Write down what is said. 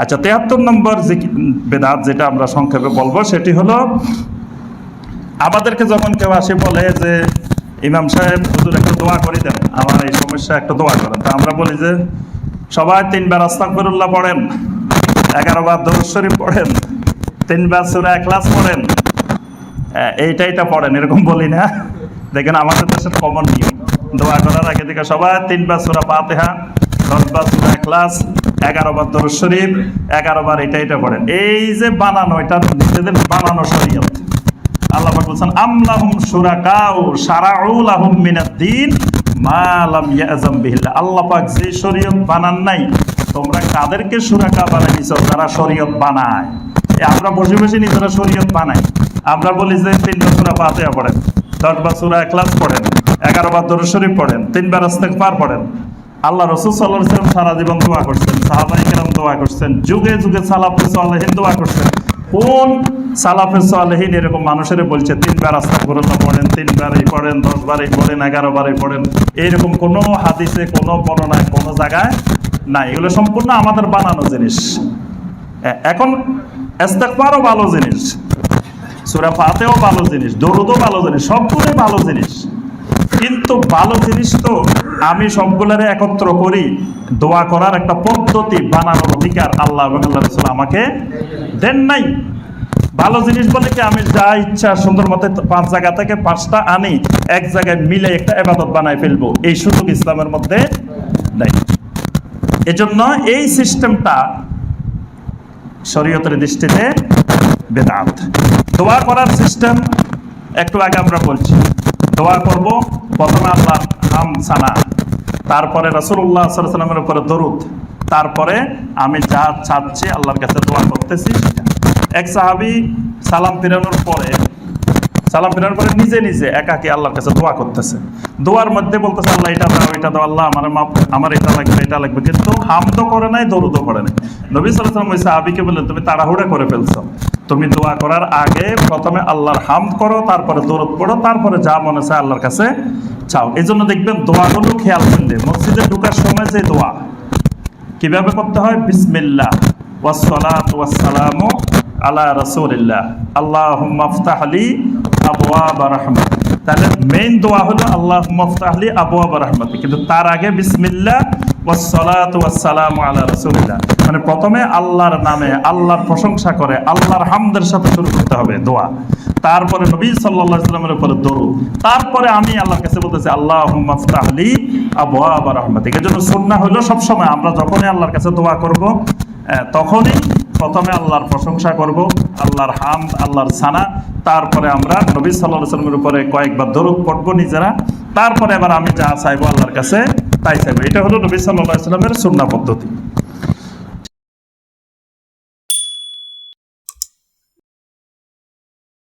আচ্ছা তেহাত্তর নম্বর যে বেদাত যেটা আমরা সংক্ষেপে বলব, সেটি হলো, আমাদেরকে যখন কেউ আসে বলে যে, ইমাম সাহেব, হুজুর একটু দোয়া করে দেন, আমার এই সমস্যা একটা দোয়া করেন। তা আমরা বলি যে, সবাই তিনবার আস্তাকফিরুল্লাহ পড়েন এগারো বার শরীফ পড়েন, তিনবার সুরা ক্লাস পড়েন এইটা এইটা পড়েন, এরকম বলি না। দেখেন, আমাদের দেশের কমন নিয়ম, দোয়া করার আগে থেকে সবাই তিনবার সুরা পাতেহা সুরা ক্লাস এগারো বার দরুদ শরীফ, এগারো বার এটা এটা পড়েন। এই যে বানানো, এটা নিজেদের বানানো শরীয়ত। আল্লাহ পাক বলছেন আমলাহুম শুরাকাউ শারাউ লাহুম মিনাদ-দ্বীন মা লাম ইয়াযাম বিহিল্লাহ আল্লাহ পাক যে শরীয়ত বানান নাই, তোমরা কাদেরকে শুরাকা বানাইছো? যারা শরীয়ত বানায়। আমরা বসে বসে নিজেরা শরীয়ত বানাই। আমরা বলি যে তিনবার সূরা ফাতিহা পড়েন, দশবার সূরা ইখলাস পড়েন, এগারো বার দরুদ শরীফ পড়েন, তিনবার ইস্তেগফার পড়েন। আল্লাহ রসুল সাল্লাল্লাহু আলাইহি সারা জীবন দোয়া করছেন, সাহাবায়ে কেরাম দোয়া করছেন, যুগে যুগে সালাফে সালেহিন দোয়া করছেন। কোন সালাফে সালেহিন এরকম মানুষের বলছে, তিনবার আস্তাগফিরুল্লাহ পড়েন, তিনবার এই পড়েন দশ বার এই পড়েন এগারো বার পড়েন। এইরকম কোনো হাদিসে, কোনো বর্ণনায়, কোনো জায়গায় নাই। এগুলো সম্পূর্ণ আমাদের বানানো জিনিস। এখন ইস্তেগফারও ভালো জিনিস, সূরা ফাতেও ভালো জিনিস, দরুদও ভালো জিনিস, সবগুলোই ভালো জিনিস। কিন্তু ভালো জিনিস তো আমি সবগুলোরে একত্র করি, দোয়া করার একটা পদ্ধতি বানানোর অধিকার আল্লাহ রসুল আমাকে দেন নাই। ভালো জিনিস বলে কি আমি যা ইচ্ছা সুন্দর মতো পাঁচ জায়গা থেকে পাঁচটা আনি, এক জায়গায় মিলে একটা এবাদত বানাই ফেলব, এই সুযোগ ইসলামের মধ্যে নেই। এজন্য এই সিস্টেমটা শরীয়তের দৃষ্টিতে বেদাত। দোয়া করার সিস্টেম, একটু আগে আমরা বলছি দোয়া করব প্রথমে আল্লাহ হাম সানা, তারপরে রসুল্লাহ সাল্লামের উপরে দরুদ, তারপরে আমি যা চাচ্ছি আল্লাহর কাছে দোয়া করতেছি। এক সাহাবি সালাম ফিরানোর পরে সালাম ফেরার পরে নিজে নিজে একাকি আল্লাহর কাছে দোয়া করতেছে। দোয়ার মধ্যে বলতেছে, আল্লাহ, এটা দাও এটা দাও, আল্লাহ, আমার মাপ আমার এটা লাগবে এটা লাগবে। কিন্তু হাম তো করে নাই, দরুদও করে নাই। নবী সাল্লাম ওই সাহাবিকে বললেন, তুমি তাড়াহুড়া করে ফেলছো। তুমি দোয়া করার আগে প্রথমে আল্লাহর হাম করো, তারপরে দরুদ পড়ো, তারপরে যা মনে চায় আল্লাহর কাছে চাও। এই জন্য দেখবেন দোয়াগুলো খেয়াল করলে, মসজিদে ঢোকার সময় যে দোয়া, কীভাবে করতে হয়? বিসমিল্লাহ, ওয়াসসালাতু ওয়াসসালামু আলা রাসূলিল্লাহ। আল্লাহুম্মা রাহমাত। মেইন দোয়া হলো রাহমাত। কিন্তু তার আগে আলা রাসূলিল্লাহ। মানে প্রথমে আল্লাহর নামে আল্লাহর প্রশংসা করে, আল্লাহর হামদের সাথে শুরু করতে হবে দোয়া। তারপরে নবী সাল্লামের উপরে দরুদ। তারপরে আমি আল্লাহর কাছে বলতেছি আল্লাহুম্মা আফতাহলি আবওয়াব রাহমাতিক। এজন্য সুন্নাহ হলো সব সময় আমরা যখনই আল্লাহর কাছে দোয়া করব তখনই প্রথমে আল্লাহর প্রশংসা করব, আল্লাহর হাম, আল্লাহর সানা, তারপরে আমরা নবী সাল্লাহ উপরে কয়েকবার দরুদ পড়ব নিজেরা, তারপরে আবার আমি যা চাইব আল্লাহর কাছে তাই চাইব। এটা হলো নবী সাল্লাহ সাল্লামের সুন্না পদ্ধতি।